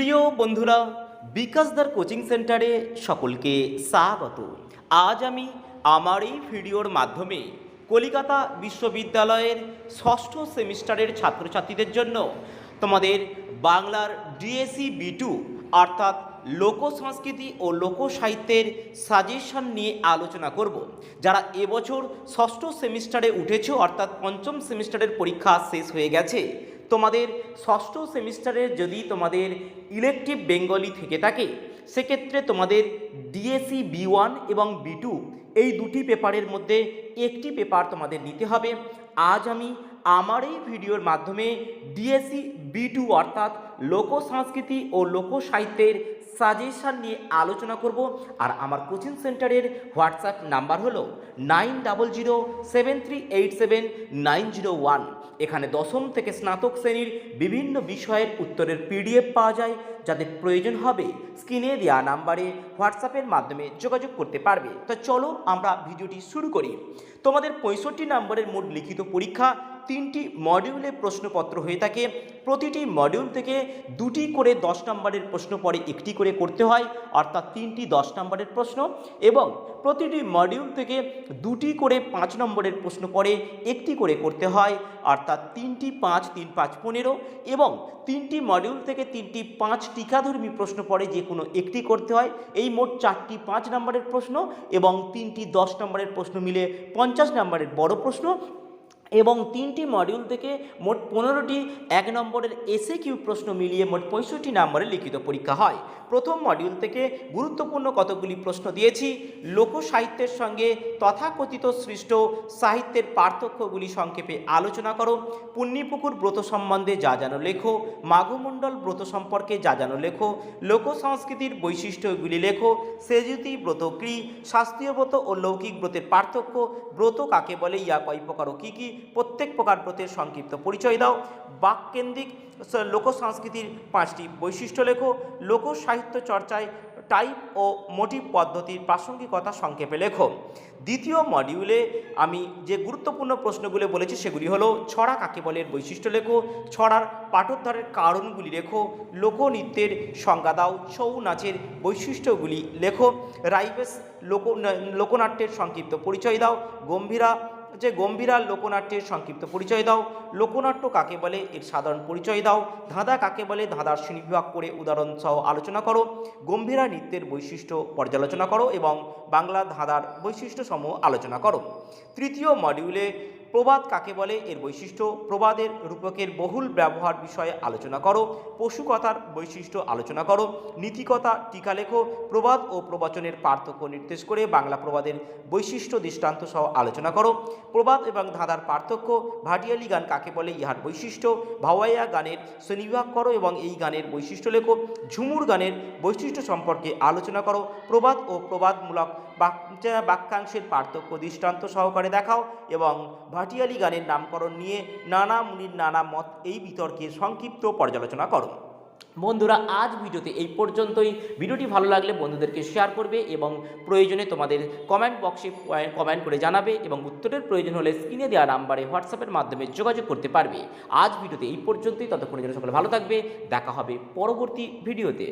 প্রিয় বন্ধুরা বিকাশদার কোচিং সেন্টারে সকলকে স্বাগত। আজ আমি আমার এই ভিডিওর মাধ্যমে কলিকাতা বিশ্ববিদ্যালয়ের ষষ্ঠ সেমিস্টারের ছাত্রছাত্রীদের জন্য তোমাদের বাংলার ডিএসসি বি টু অর্থাৎ লোক সংস্কৃতি ও লোক সাহিত্যের সাজেশন নিয়ে আলোচনা করব। যারা এবছর ষষ্ঠ সেমিস্টারে উঠেছো, অর্থাৎ পঞ্চম সেমিস্টারের পরীক্ষা শেষ হয়ে গেছে তোমাদের ষষ্ঠ সেমিস্টারে যদি তোমাদের ইলেকটিভ বেঙ্গলি থেকে থাকে, সেক্ষেত্রে তোমাদের ডিএসি বি ওয়ান এবং বি টু এই দুটি পেপারের মধ্যে একটি পেপার তোমাদের নিতে হবে। আজ আমি আমার এই ভিডিওর মাধ্যমে ডিএসি বি টু অর্থাৎ লোক সংস্কৃতি ও লোক সাহিত্যের সাজেশন নিয়ে আলোচনা করব আর আমার কোচিং সেন্টারের হোয়াটসঅ্যাপ নাম্বার হলো nine double zero seven three eight seven nine zero one. এখানে দশম থেকে স্নাতক শ্রেণির বিভিন্ন বিষয়ের উত্তরের পিডিএফ পাওয়া যায়, যাদের প্রয়োজন হবে স্ক্রিনে দেওয়া নাম্বারে হোয়াটসঅ্যাপের মাধ্যমে যোগাযোগ করতে পারবে। তো চলো আমরা ভিডিওটি শুরু করি। তোমাদের পঁয়ষট্টি নম্বরের মোট লিখিত পরীক্ষা তিনটি মডিউলে প্রশ্নপত্র হয়ে থাকে। প্রতিটি মডিউল থেকে দুটি করে দশ নম্বরের প্রশ্ন পরে একটি করে করতে হয়, অর্থাৎ তিনটি দশ নম্বরের প্রশ্ন এবং প্রতিটি মডিউল থেকে দুটি করে পাঁচ নম্বরের প্রশ্ন পরে একটি করে করতে হয়, অর্থাৎ তিনটি পাঁচ, তিন পাঁচ পনেরো এবং তিনটি মডিউল থেকে তিনটি পাঁচ টিকাধর্মী প্রশ্ন পরে যে কোনো একটি করতে হয়। এই মোট চারটি পাঁচ নম্বরের প্রশ্ন এবং তিনটি দশ নম্বরের প্রশ্ন মিলে পঞ্চাশ নম্বরের বড় প্রশ্ন এবং তিনটি মডিউল থেকে মোট পনেরোটি এক নম্বরের এসে কিউ প্রশ্ন মিলিয়ে মোট পঁয়ষট্টি নম্বরের লিখিত পরীক্ষা হয়। প্রথম মডিউল থেকে গুরুত্বপূর্ণ কতগুলি প্রশ্ন দিয়েছি। লোক সাহিত্যের সঙ্গে তথাকথিত সৃষ্ট সাহিত্যের পার্থক্যগুলি সংক্ষেপে আলোচনা করো। পুণ্যিপুকুর ব্রত সম্বন্ধে যা জানো লেখো, মাঘমণ্ডল ব্রত সম্পর্কে যা জানো লেখো লোক সংস্কৃতির বৈশিষ্ট্যগুলি লেখো, সেজুতি ব্রত ক্রি শাস্ত্রীয় ব্রত ও লৌকিক ব্রতের পার্থক্য, ব্রত কাকে বলে, ইয়া কয় প্রকার কী কী, প্রত্যেক প্রকার ব্রতের সংক্ষিপ্ত পরিচয় দাও। বাককেন্দ্রিক লোক সংস্কৃতির পাঁচটি বৈশিষ্ট্য লেখো লোক সাহিত্য চর্চায় টাইপ ও মোটিভ পদ্ধতির প্রাসঙ্গিকতা সংক্ষেপে লেখো। দ্বিতীয় মডিউলে আমি যে গুরুত্বপূর্ণ প্রশ্নগুলো বলেছি সেগুলি হলো, ছড়া কাকে বলে বৈশিষ্ট্য লেখো, ছড়ার পাঠোদ্ধারের কারণগুলি লেখো, লোকনৃত্যের সংজ্ঞা দাও, ছৌ নাচের বৈশিষ্ট্যগুলি লেখো, রাইবেস লোক লোকনাট্যের সংক্ষিপ্ত পরিচয় দাও, গম্ভীরা যে গম্ভীরা লোকনাট্যের সংক্ষিপ্ত পরিচয় দাও। লোকনাট্য কাকে বলে? এর সাধারণ পরিচয় দাও। ধাঁধা কাকে বলে? ধাঁধার শ্রেণীবিভাগ করে উদাহরণ সহ আলোচনা করো। গম্ভীরা নৃত্যের বৈশিষ্ট্য পর্যালোচনা করো এবং বাংলা ধাঁধার বৈশিষ্ট্য সমূহ আলোচনা করো। তৃতীয় মডিউলে প্রবাদ কাকে বলে? এর বৈশিষ্ট্য, প্রবাদের রূপকের বহুল ব্যবহার বিষয়ে আলোচনা করো, পশুকথার বৈশিষ্ট্য আলোচনা করো, নীতিকথা, টিকা লেখো, প্রবাদ ও প্রবচনের পার্থক্য নির্দেশ করে বাংলা প্রবাদের বৈশিষ্ট্য দৃষ্টান্ত সহ আলোচনা করো। প্রবাদ এবং ধাঁধার পার্থক্য, ভাটিয়ালি গান কাকে বলে? ইহার বৈশিষ্ট্য, ভাওয়াইয়া গানের শ্রেণীবিভাগ করো এবং এই গানের বৈশিষ্ট্য লেখো। ঝুমুর গানের বৈশিষ্ট্য সম্পর্কে আলোচনা করো। প্রবাদ ও প্রবাদমূলক বাক- বাক্যাংশের পার্থক্য দৃষ্টান্ত সহকারে দেখাও এবং ভাটিয়ালি গানের নামকরণ নিয়ে নানা মুনির নানা মত এই বিতর্কে সংক্ষিপ্ত পর্যালোচনা করো। বন্ধুরা, আজ ভিডিওতে এই পর্যন্তই। ভিডিওটি ভালো লাগলে বন্ধুদেরকে শেয়ার করবে এবং প্রয়োজনে তোমাদের কমেন্ট বক্সে কমেন্ট করে জানাবে এবং উত্তরের প্রয়োজন হলে স্ক্রিনে দেওয়া নাম্বারে হোয়াটসঅ্যাপের মাধ্যমে যোগাযোগ করতে পারবে। আজ ভিডিওতে এই পর্যন্তই। ততক্ষণের জন্য সকলে ভালো থাকবে। দেখা হবে পরবর্তী ভিডিওতে।